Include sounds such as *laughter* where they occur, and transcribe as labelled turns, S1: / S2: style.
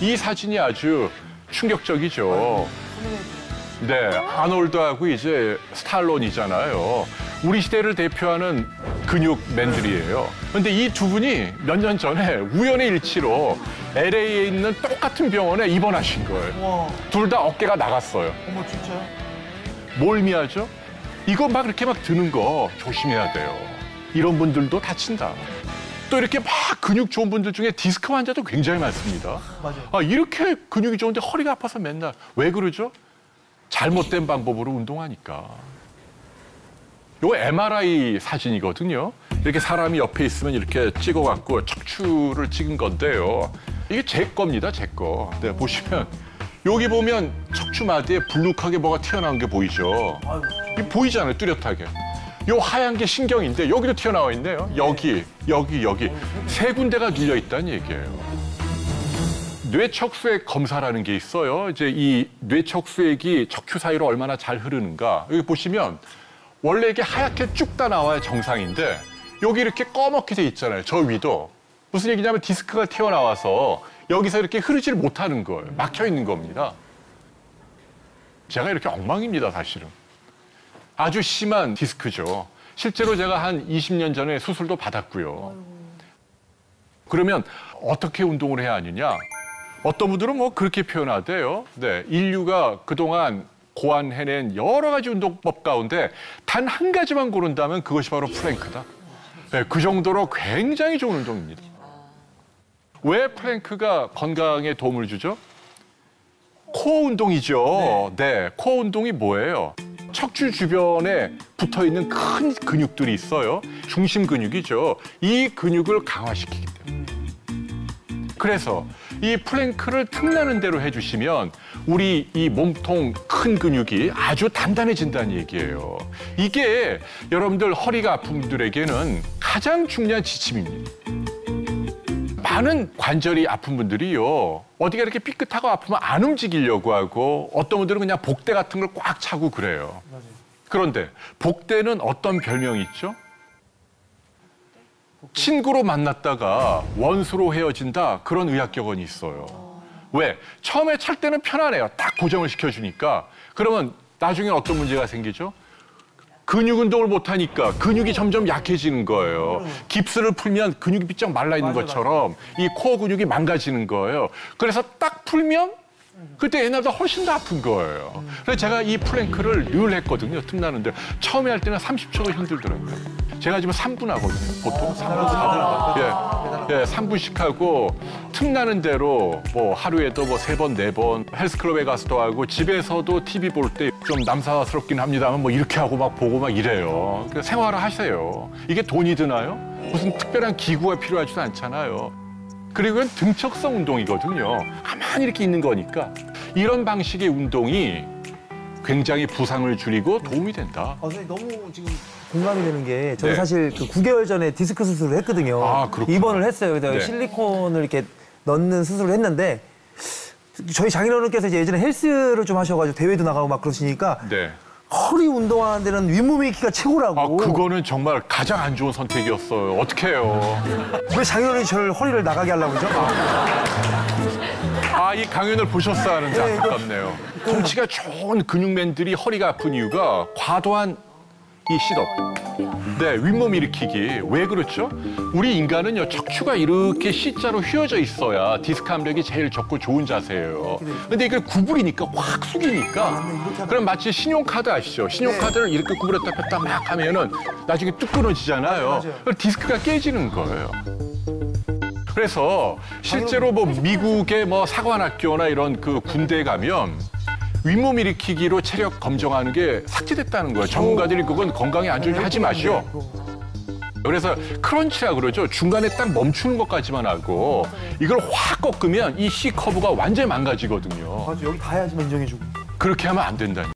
S1: 이 사진이 아주 충격적이죠. 네, 아놀드하고 이제 스탈론이잖아요. 우리 시대를 대표하는 근육맨들이에요. 근데 이 두 분이 몇 년 전에 우연의 일치로 LA에 있는 똑같은 병원에 입원하신 거예요.
S2: 와,
S1: 둘다 어깨가 나갔어요.
S2: 어머 진짜요?
S1: 몰미하죠? 이거 막 이렇게 막 드는 거 조심해야 돼요. 이런 분들도 다친다. 또 이렇게 막 근육 좋은 분들 중에 디스크 환자도 굉장히 많습니다.
S2: 맞아요.
S1: 아, 이렇게 근육이 좋은데 허리가 아파서 맨날 왜 그러죠? 잘못된 방법으로 운동하니까. 요거 MRI 사진이거든요. 이렇게 사람이 옆에 있으면 이렇게 찍어갖고 척추를 찍은 건데요. 이게 제 겁니다, 제 거. 네, 보시면 여기 보면 척추 마디에 불룩하게 뭐가 튀어나온 게 보이죠.
S2: 이
S1: 보이잖아요, 뚜렷하게. 요 하얀 게 신경인데 여기도 튀어나와 있네요. 여기, 여기, 여기 세 군데가 눌려 있다는 얘기예요. 뇌척수액 검사라는 게 있어요. 이제 이 뇌척수액이 척추 사이로 얼마나 잘 흐르는가. 여기 보시면 원래 이게 하얗게 쭉 다 나와야 정상인데 여기 이렇게 꺼멓게 돼 있잖아요. 저 위도. 무슨 얘기냐면 디스크가 튀어나와서 여기서 이렇게 흐르지를 못하는 거예요. 막혀 있는 겁니다. 제가 이렇게 엉망입니다, 사실은. 아주 심한 디스크죠. 실제로 제가 한 20년 전에 수술도 받았고요. 그러면 어떻게 운동을 해야 하느냐? 어떤 분들은 뭐 그렇게 표현하대요. 네, 인류가 그동안 고안해낸 여러 가지 운동법 가운데 단 한 가지만 고른다면 그것이 바로 플랭크다. 네, 그 정도로 굉장히 좋은 운동입니다. 왜 플랭크가 건강에 도움을 주죠? 코어 운동이죠. 네. 코어 운동이 뭐예요? 척추 주변에 붙어 있는 큰 근육들이 있어요. 중심 근육이죠. 이 근육을 강화시키기 때문에. 그래서 이 플랭크를 틈나는 대로 해주시면 우리 이 몸통 큰 근육이 아주 단단해진다는 얘기예요. 이게 여러분들 허리가 아픈 분들에게는 가장 중요한 지침입니다. 많은 관절이 아픈 분들이요. 어디가 이렇게 삐끗하고 아프면 안 움직이려고 하고 어떤 분들은 그냥 복대 같은 걸 꽉 차고 그래요. 그런데 복대는 어떤 별명이 있죠? 친구로 만났다가 원수로 헤어진다 그런 의학 격언이 있어요. 왜? 처음에 찰 때는 편안해요. 딱 고정을 시켜주니까. 그러면 나중에 어떤 문제가 생기죠? 근육 운동을 못하니까 근육이 점점 약해지는 거예요. 깁스를 풀면 근육이 삐쩍 말라 있는 것처럼 이 코어 근육이 망가지는 거예요. 그래서 딱 풀면 그때 옛날보다 훨씬 더 아픈 거예요. 그래서 제가 이 플랭크를 늘 했거든요. 틈나는데 처음에 할 때는 30초가 힘들더라고요. 제가 지금 3분 하거든요. 보통 3분, 4분. 예, 예, 3분씩 하고 틈나는 대로 뭐 하루에도 뭐 세 번, 네 번 헬스클럽에 가서도 하고 집에서도 TV 볼 때 좀 남사스럽긴 합니다만 뭐 이렇게 하고 막 보고 막 이래요. 그러니까 생활을 하세요. 이게 돈이 드나요? 무슨 특별한 기구가 필요하지도 않잖아요. 그리고 이건 등척성 운동이거든요. 가만히 이렇게 있는 거니까 이런 방식의 운동이 굉장히 부상을 줄이고 도움이 된다.
S2: 아, 선생님 너무 지금 공감이 되는 게 저는
S1: 네.
S2: 사실 그 9개월 전에 디스크 수술을 했거든요.
S1: 아, 그렇구나.
S2: 입원을 했어요. 그래서
S1: 네.
S2: 실리콘을 이렇게 넣는 수술을 했는데 저희 장인어른께서 이제 예전에 헬스를 좀 하셔가지고 대회도 나가고 막 그러시니까
S1: 네.
S2: 허리 운동하는 데는 윗몸이 키가 최고라고.
S1: 아, 그거는 정말 가장 안 좋은 선택이었어요. 어떻게 해요? *laughs*
S2: 왜 장인어른이 저를 허리를 나가게 하려고 그러죠?
S1: 아, 이 강연을 보셨어야 하는데
S2: 네, 이거-
S1: 안타깝네요. 덩치가 좋은 근육맨들이 허리가 아픈 이유가 과도한 이 시덥. 네, 윗몸 일으키기. 왜 그렇죠? 우리 인간은요, 척추가 이렇게 C자로 휘어져 있어야 디스크 함력이 제일 적고 좋은 자세예요. 근데 이걸 구부리니까 확 숙이니까. 그럼 마치 신용카드 아시죠? 신용카드를 이렇게 구부렸다 폈다 막 하면은 나중에 뚝 끊어지잖아요. 디스크가 깨지는 거예요. 그래서 실제로 뭐 미국의 뭐 사관학교나 이런 그 군대에 가면 윗몸 일으키기로 체력 검정하는 게 삭제됐다는 거예요. 전문가들이 그건 건강에 안 좋으니 하지 마시오. 그래서 크런치라 그러죠. 중간에 딱 멈추는 것까지만 하고 이걸 확 꺾으면 이 C 커브가 완전히 망가지거든요.
S2: 맞아, 여기 가야지만 인정해주고.
S1: 그렇게 하면 안 된다니.